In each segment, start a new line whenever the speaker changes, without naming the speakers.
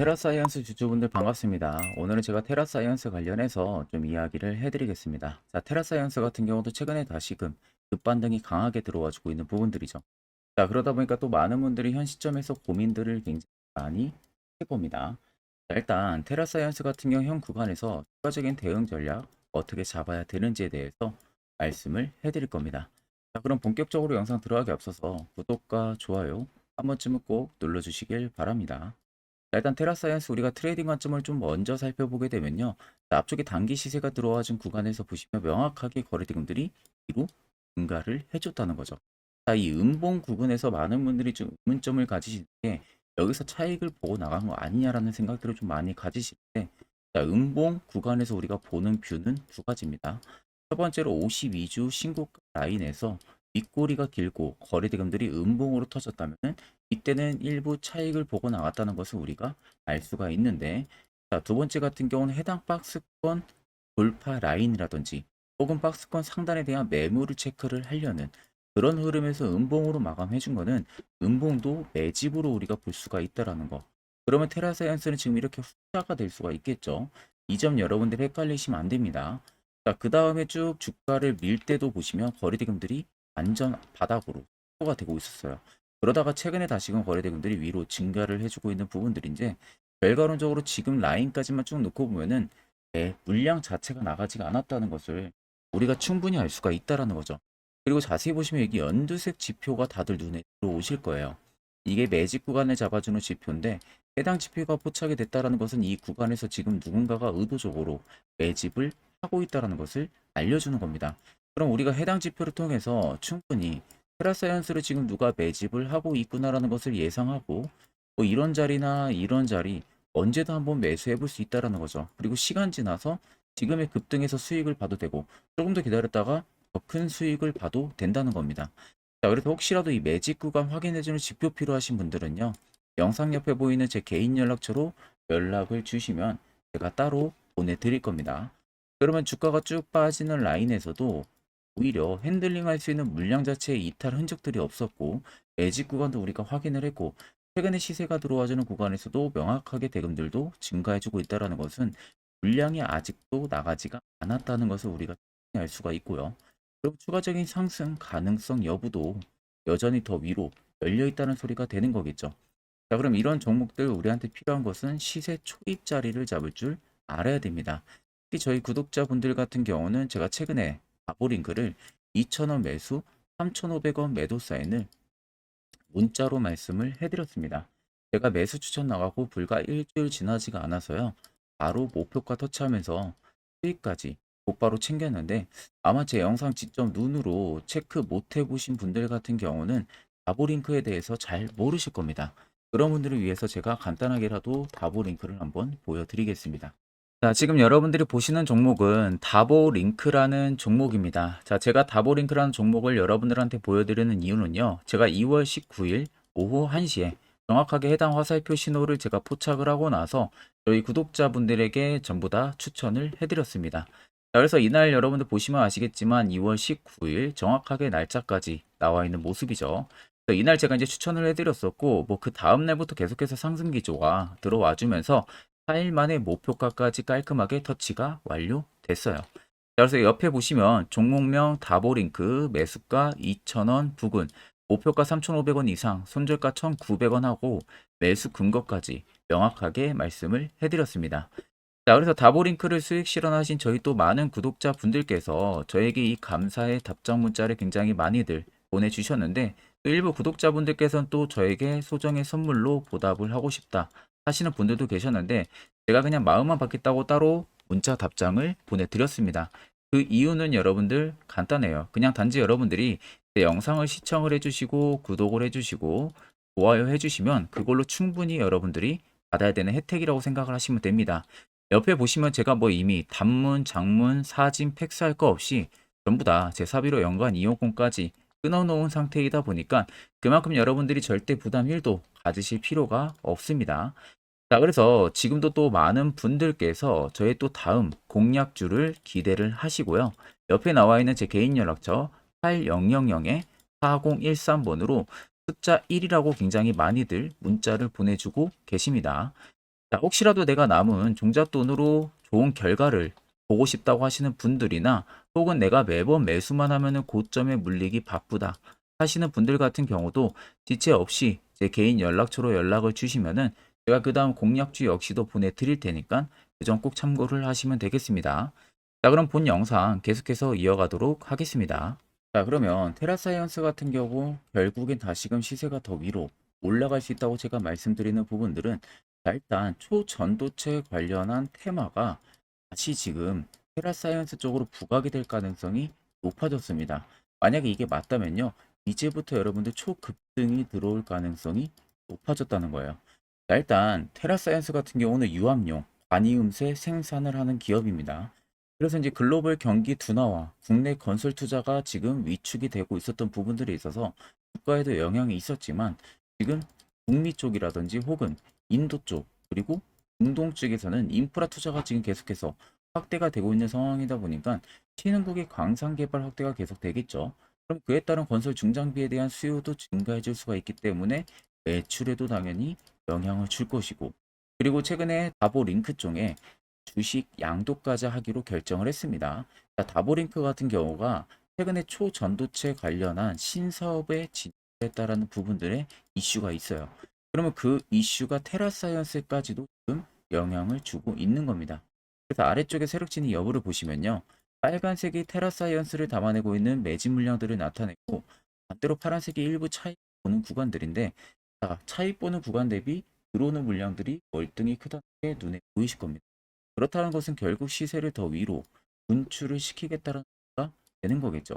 테라사이언스 주주분들 반갑습니다. 오늘은 제가 테라사이언스 관련해서 좀 이야기를 해드리겠습니다. 자, 테라사이언스 같은 경우도 최근에 다시금 급반등이 강하게 들어와주고 있는 부분들이죠. 자, 그러다 보니까 또 많은 분들이 현 시점에서 고민들을 굉장히 많이 해봅니다. 자, 일단 테라사이언스 같은 경우 현 구간에서 추가적인 대응 전략 어떻게 잡아야 되는지에 대해서 말씀을 해드릴 겁니다. 자, 그럼 본격적으로 영상 들어가기 앞서서 구독과 좋아요 한 번쯤은 꼭 눌러주시길 바랍니다. 자, 일단 테라사이언스 우리가 트레이딩 관점을 좀 먼저 살펴보게 되면요. 자, 앞쪽에 단기 시세가 들어와준 구간에서 보시면 명확하게 거래대금들이 뒤로 증가를 해줬다는 거죠. 자, 이 음봉 구간에서 많은 분들이 좀 의문점을 가지시는 게 여기서 차익을 보고 나간 거 아니냐라는 생각들을 좀 많이 때 자, 음봉 구간에서 우리가 보는 뷰는 두 가지입니다. 첫 번째로 52주 신고가 라인에서 윗꼬리가 길고 거래 대금들이 음봉으로 터졌다면 이때는 일부 차익을 보고 나갔다는 것을 우리가 알 수가 있는데 자, 두 번째 같은 경우는 해당 박스권 돌파 라인이라든지 혹은 박스권 상단에 대한 매물을 체크를 하려는 그런 흐름에서 음봉으로 마감해 준 거는 음봉도 매집으로 우리가 볼 수가 있다라는 거. 그러면 테라사이언스는 지금 이렇게 후자가 될 수가 있겠죠. 이 점 여러분들이 헷갈리시면 안 됩니다. 자, 그 다음에 쭉 주가를 밀 때도 보시면 거래대금들이 완전 바닥으로 가 되고 있었어요. 그러다가 최근에 다시금 거래대금들이 위로 증가를 해주고 있는 부분들인데 결과론적으로 지금 라인까지만 쭉 놓고 보면은 내 물량 자체가 나가지가 않았다는 것을 우리가 충분히 알 수가 있다라는 거죠. 그리고 자세히 보시면 여기 연두색 지표가 다들 눈에 들어오실 거예요. 이게 매집 구간을 잡아주는 지표인데 해당 지표가 포착이 됐다라는 것은 이 구간에서 지금 누군가가 의도적으로 매집을 하고 있다라는 것을 알려주는 겁니다. 그럼 우리가 해당 지표를 통해서 충분히 테라사이언스를 지금 누가 매집을 하고 있구나라는 것을 예상하고 뭐 이런 자리나 이런 자리 언제도 한번 매수해 볼 수 있다라는 거죠. 그리고 시간 지나서 지금의 급등에서 수익을 봐도 되고 조금 더 기다렸다가 더 큰 수익을 봐도 된다는 겁니다. 자, 그래서 혹시라도 이 매집 구간 확인해주는 지표 필요하신 분들은요. 영상 옆에 보이는 제 개인 연락처로 연락을 주시면 제가 따로 보내드릴 겁니다. 그러면 주가가 쭉 빠지는 라인에서도 오히려 핸들링 할 수 있는 물량 자체에 이탈 흔적들이 없었고 매집 구간도 우리가 확인을 했고 최근에 시세가 들어와주는 구간에서도 명확하게 대금들도 증가해주고 있다는 것은 물량이 아직도 나가지가 않았다는 것을 우리가 알 수가 있고요. 그리고 추가적인 상승 가능성 여부도 여전히 더 위로 열려 있다는 소리가 되는 거겠죠. 자, 그럼 이런 종목들 우리한테 필요한 것은 시세 초입 자리를 잡을 줄 알아야 됩니다. 특히 저희 구독자분들 같은 경우는 제가 최근에 바보링크를 2,000원 매수, 3,500원 매도 사인을 문자로 말씀을 해드렸습니다. 제가 매수 추천 나가고 불과 일주일 지나지가 않아서요. 바로 목표가 터치하면서 수익까지 곧바로 챙겼는데 아마 제 영상 직접 눈으로 체크 못 해보신 분들 같은 경우는 다보링크에 대해서 잘 모르실 겁니다. 그런 분들을 위해서 제가 간단하게라도 다보링크를 한번 보여드리겠습니다. 자, 지금 여러분들이 보시는 종목은 다보 링크라는 종목입니다. 자, 제가 다보 링크라는 종목을 여러분들한테 보여드리는 이유는요. 제가 2월 19일 오후 1시에 정확하게 해당 화살표 신호를 제가 포착을 하고 나서 저희 구독자분들에게 전부 다 추천을 해드렸습니다. 자, 그래서 이날 여러분들 보시면 아시겠지만 2월 19일 정확하게 날짜까지 나와 있는 모습이죠. 이날 제가 이제 추천을 해드렸었고, 뭐 그 다음 날부터 계속해서 상승 기조가 들어와 주면서 4일 만에 목표가까지 깔끔하게 터치가 완료됐어요. 자, 그래서 옆에 보시면 종목명 다보링크 매수가 2,000원 부근, 목표가 3,500원 이상, 손절가 1,900원 하고 매수 근거까지 명확하게 말씀을 해드렸습니다. 자, 그래서 다보링크를 수익 실현하신 저희 또 많은 구독자 분들께서 저에게 이 감사의 답장 문자를 굉장히 많이들 보내주셨는데 또 일부 구독자분들께서는 또 저에게 소정의 선물로 보답을 하고 싶다 하시는 분들도 계셨는데 제가 그냥 마음만 받겠다고 따로 문자 답장을 보내드렸습니다. 그 이유는 여러분들 간단해요. 그냥 단지 여러분들이 제 영상을 시청을 해주시고 구독을 해주시고 좋아요 해주시면 그걸로 충분히 여러분들이 받아야 되는 혜택이라고 생각을 하시면 됩니다. 옆에 보시면 제가 뭐 이미 단문, 장문, 사진, 팩스 할 거 없이 전부 다 제 사비로 연간 이용권까지 끊어놓은 상태이다 보니까 그만큼 여러분들이 절대 부담 1도 가지실 필요가 없습니다. 자, 그래서 지금도 또 많은 분들께서 저의 또 다음 공략주를 기대를 하시고요. 옆에 나와 있는 제 개인 연락처 8000에 4013번으로 숫자 1이라고 굉장히 많이들 문자를 보내주고 계십니다. 자, 혹시라도 내가 남은 종잣돈으로 좋은 결과를 보고 싶다고 하시는 분들이나 혹은 내가 매번 매수만 하면은 고점에 물리기 바쁘다 하시는 분들 같은 경우도 지체 없이 제 개인 연락처로 연락을 주시면은 제가 그 다음 공략주 역시도 보내드릴 테니까 그 점 꼭 참고를 하시면 되겠습니다. 자, 그럼 본 영상 계속해서 이어가도록 하겠습니다. 자, 그러면 테라사이언스 같은 경우 결국엔 다시금 시세가 더 위로 올라갈 수 있다고 제가 말씀드리는 부분들은 자, 일단 초전도체 관련한 테마가 다시 지금 테라사이언스 쪽으로 부각이 될 가능성이 높아졌습니다. 만약에 이게 맞다면요. 이제부터 여러분들 초급등이 들어올 가능성이 높아졌다는 거예요. 자, 일단 테라사이언스 같은 경우는 유압용 관이음새 생산을 하는 기업입니다. 그래서 이제 글로벌 경기 둔화와 국내 건설 투자가 지금 위축이 되고 있었던 부분들이 있어서 주가에도 영향이 있었지만 지금 북미 쪽이라든지 혹은 인도 쪽 그리고 중동 쪽에서는 인프라 투자가 지금 계속해서 확대가 되고 있는 상황이다 보니까 신흥국의 광산 개발 확대가 계속 되겠죠. 그럼 그에 따른 건설 중장비에 대한 수요도 증가해질 수가 있기 때문에 매출에도 당연히 영향을 줄 것이고 그리고 최근에 다보 링크 쪽에 주식 양도까지 하기로 결정을 했습니다. 자, 다보링크 같은 경우가 최근에 초전도체 관련한 신사업에 진출했다라는 부분들의 이슈가 있어요. 그러면 그 이슈가 테라사이언스까지도 지금 영향을 주고 있는 겁니다. 그래서 아래쪽에 세력진의 여부를 보시면요. 빨간색이 테라사이언스를 담아내고 있는 매진 물량들을 나타내고 반대로 파란색이 일부 차익 보는 구간들인데 자, 차익 보는 구간 대비 들어오는 물량들이 월등히 크다는 게 눈에 보이실 겁니다. 그렇다는 것은 결국 시세를 더 위로 분출을 시키겠다는 가 되는 거겠죠.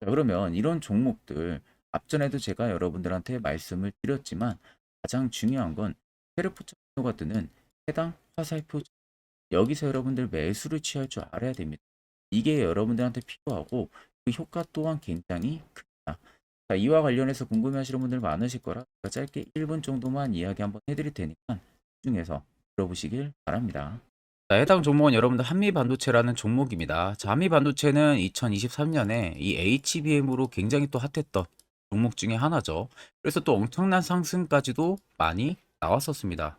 자, 그러면 이런 종목들 앞전에도 제가 여러분들한테 말씀을 드렸지만 가장 중요한 건 세력포착 신호가 뜨는 해당 화살표 여기서 여러분들 매수를 취할 줄 알아야 됩니다. 이게 여러분들한테 필요하고 그 효과 또한 굉장히 큽니다. 자, 이와 관련해서 궁금해하시는 분들 많으실 거라 제가 짧게 1분 정도만 이야기 한번 해드릴 테니까 중에서 들어보시길 바랍니다. 자, 해당 종목은 여러분들 한미반도체라는 종목입니다. 자, 한미반도체는 2023년에 이 HBM으로 굉장히 또 핫했던 종목 중에 하나죠. 그래서 또 엄청난 상승까지도 많이 나왔었습니다.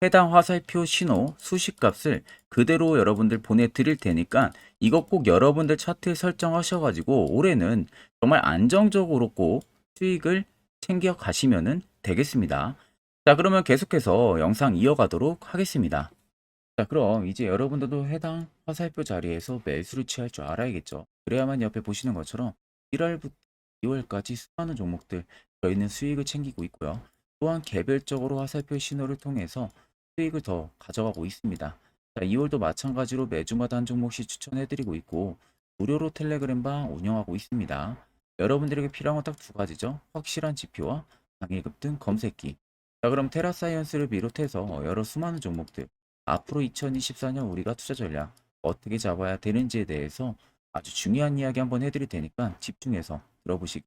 해당 화살표 신호 수식 값을 그대로 여러분들 보내드릴 테니까 이것 꼭 여러분들 차트에 설정하셔가지고 올해는 정말 안정적으로 꼭 수익을 챙겨 가시면 되겠습니다. 자, 그러면 계속해서 영상 이어가도록 하겠습니다. 자, 그럼 이제 여러분들도 해당 화살표 자리에서 매수를 취할 줄 알아야겠죠. 그래야만 옆에 보시는 것처럼 1월부터 2월까지 수많은 종목들 저희는 수익을 챙기고 있고요. 또한 개별적으로 화살표 신호를 통해서 수익을 더 가져가고 있습니다. 자, 2월도 마찬가지로 매주마다 한 종목씩 추천해드리고 있고 무료로 텔레그램 방 운영하고 있습니다. 여러분들에게 필요한 건 딱 두 가지죠. 확실한 지표와 당일 급 등 검색기. 자, 그럼 테라사이언스를 비롯해서 여러 수많은 종목들 앞으로 2024년 우리가 투자 전략 어떻게 잡아야 되는지에 대해서 아주 중요한 이야기 한번 해드릴 테니까 집중해서 들어보시기